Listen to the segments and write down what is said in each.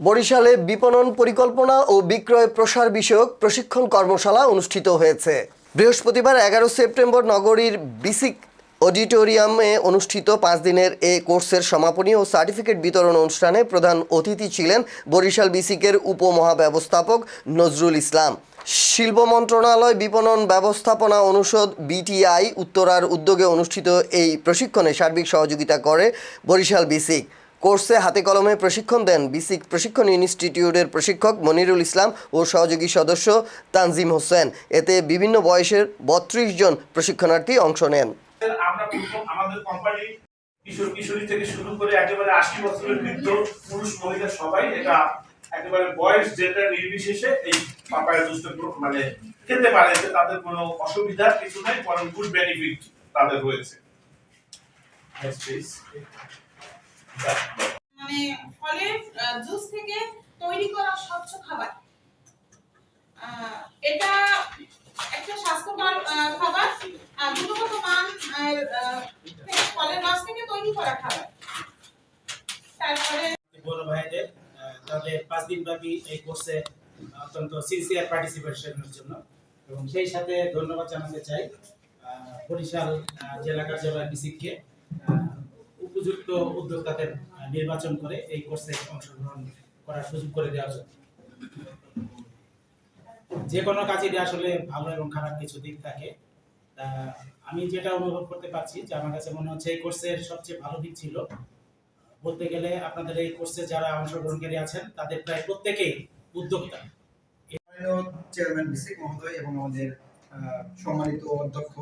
বরিশালে বিপণন পরিকল্পনা ও বিক্রয় প্রসার বিষয়ক প্রশিক্ষণ কর্মশালা অনুষ্ঠিত হয়েছে। বৃহস্পতিবার এগারো সেপ্টেম্বর নগরীর বিসিক অডিটোরিয়ামে অনুষ্ঠিত পাঁচ দিনের এ কোর্সের সমাপনী ও সার্টিফিকেট বিতরণ অনুষ্ঠানে প্রধান অতিথি ছিলেন বরিশাল বিসিকের উপমহাব্যবস্থাপক নজরুল ইসলাম। শিল্প মন্ত্রণালয় বিপণন ব্যবস্থাপনা অনুষদ বিটিআই উত্তরার উদ্যোগে অনুষ্ঠিত এই প্রশিক্ষণে সার্বিক সহযোগিতা করে বরিশাল বিসিক। কোর্সে হাতে কলমে প্রশিক্ষণ দেন বিসিক প্রশিক্ষণ ইনস্টিটিউটের প্রশিক্ষক মনিরুল ইসলাম ও সহযোগী সদস্য তানজিম হোসেন। এতে বিভিন্ন বয়সের বত্রিশ জন প্রশিক্ষণার্থী অংশ নেন. মানে ফলের জুস থেকে তৈরি করা স্বচ্ছ খাবার। এটা একটা স্বাস্থ্যকর খাবার গুণগত মান ফলের রস থেকে তৈরি করা খাবার। তারপরে বড় ভাইদের তাদের পাঁচ দিন ব্যাপী এই কোর্সে অত্যন্ত সিনসিয়ার পার্টিসিপেশনের জন্য। এবং সেই সাথে ধন্যবাদ জানাতে চাই বরিশাল জেলা কার্যালয় বিসিককে উপযুক্ত উদ্যোক্তাদের নির্বাচন করে এই কোর্সে অংশগ্রহণ করার সুযোগ করে দেওয়ার জন্য যে কোনো কাজেরই আসলে ভালো এবং খারাপ কিছু দিক থাকে। আমি যেটা অনুভব করতে পারছি যে আমার কাছে মনে হচ্ছে এই কোর্সের সবচেয়ে ভালো দিক ছিল। বলতে গেলে আপনাদের এই কোর্সে যারা অংশগ্রহণকারী আছেন, তাদের প্রায় প্রত্যেকেই উদ্যোক্তা। চেয়ারম্যান বিসিক মহোদয় এবং আমাদের সম্মানিত অধ্যক্ষ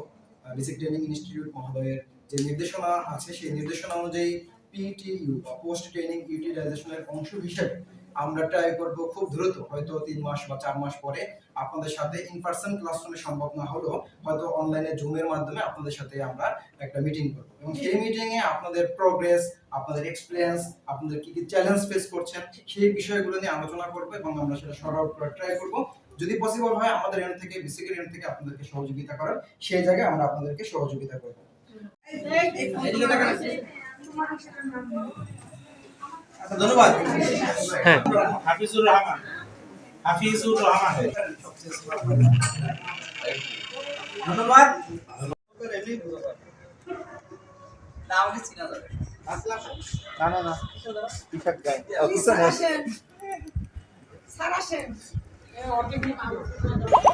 বিসিক ট্রেনিং ইনস্টিটিউট মহোদয়ের যে নির্দেশনা আছে, সেই নির্দেশনা অনুযায়ী পিটিইউ বা পোস্ট ট্রেনিং ইউটিলাইজেশনের অংশ হিসেবে আমরা ট্রাই করব খুব দ্রুত। হয়তো তিন মাস বা চার মাস পরে আপনাদের সাথে ইন পার্সন ক্লাসরুমে সম্ভব না হলেও হয়তো অনলাইনে জুমের মাধ্যমে আপনাদের সাথে আমরা একটা মিটিং করব। এবং সেই মিটিং এ আপনাদের প্রোগ্রেস আপনাদের এক্সপিরিয়েন্স আপনাদের কি কি চ্যালেঞ্জ ফেস করছেন, সেই বিষয়গুলো নিয়ে আলোচনা করব এবং আমরা সেটা আউট ট্রাই করব। যদি পসিবল হয় আমাদের এন্ড থেকে বেসিকের এন্ড থেকে আপনাদেরকে সহযোগিতা করার সেই জায়গায় আমরা আপনাদেরকে সহযোগিতা করব। আচ্ছা ধন্যবাদ। হাফিজুর রহমান। হাফিজুর রহমান। ধন্যবাদ। না না। না পিছাক গায়। পিছনে সারাশেন